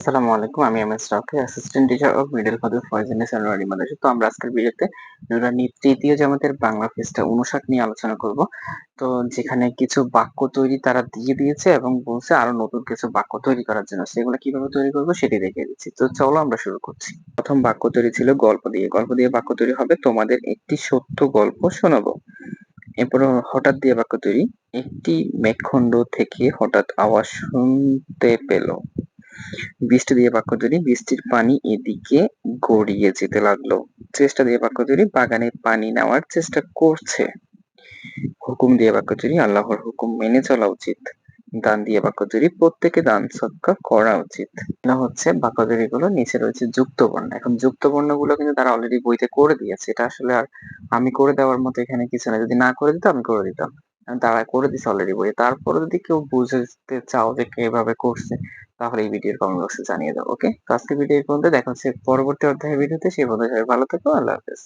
আসসালামু আলাইকুম, আমি M S Rocky assistant teacher of middle Fadur Faizani Sanowari Madrasa তো আমরা আজকের ভিডিওতে নুরানি তৃতীয় জামাতের বাংলা পৃষ্ঠা উনষাট নিয়ে আলোচনা করব। তো যেখানে কিছু বাক্য তৈরি তারা দিয়ে দিয়েছে এবং বলছে আরও নতুন কিছু বাক্য তৈরি করার জন্য। সেগুলো কীভাবে তৈরি করব সেটি দেখিয়ে দিচ্ছি। তো চলো আমরা শুরু করছি। প্রথম বাক্য তৈরি ছিল গল্প দিয়ে। গল্প দিয়ে বাক্য তৈরি হবে, তোমাদের একটি সত্য গল্প শোনাবো। এরপর হঠাৎ দিয়ে বাক্য তৈরি, একটি মেঘখণ্ড থেকে হঠাৎ আওয়াজ শুনতে পেল। বৃষ্টি দিয়ে বাক্য তৈরি, বৃষ্টির পানি এদিকে গড়িয়ে যেতে লাগল। চেষ্টা দিয়ে বাক্য তৈরি, বাগানে পানি নেওয়ার চেষ্টা করছে। হুকুম দিয়ে বাক্য তৈরি, আল্লাহর হুকুম মেনে চলা উচিত। দান দিয়ে বাক্য তৈরি, প্রত্যেকে দান সৎকার করা উচিত। এটা হচ্ছে বাক্য তৈরি গুলো নিচে রয়েছে যুক্ত বর্ণ। এখন যুক্ত বর্ণগুলো কিন্তু তারা অলরেডি বইতে করে দিয়েছে। এটা আসলে আর আমি করে দেওয়ার মতো এখানে কিছু না যদি না করে দিত, আমি করে দিতাম। তারা করে দিছে অলরেডি বইয়ে। তারপরে যদি কেউ বুঝতে চাও যে এভাবে করছে, তাহলে এই ভিডিওর কমেন্ট বক্সে জানিয়ে দাও ওকে তো আজকে ভিডিও এই পর্যন্ত। দেখা হচ্ছে পরবর্তী অধ্যায়ের ভিডিওতে সেই পর্যন্ত সবাই ভালো থেকো, আল্লাহ হাফেজ।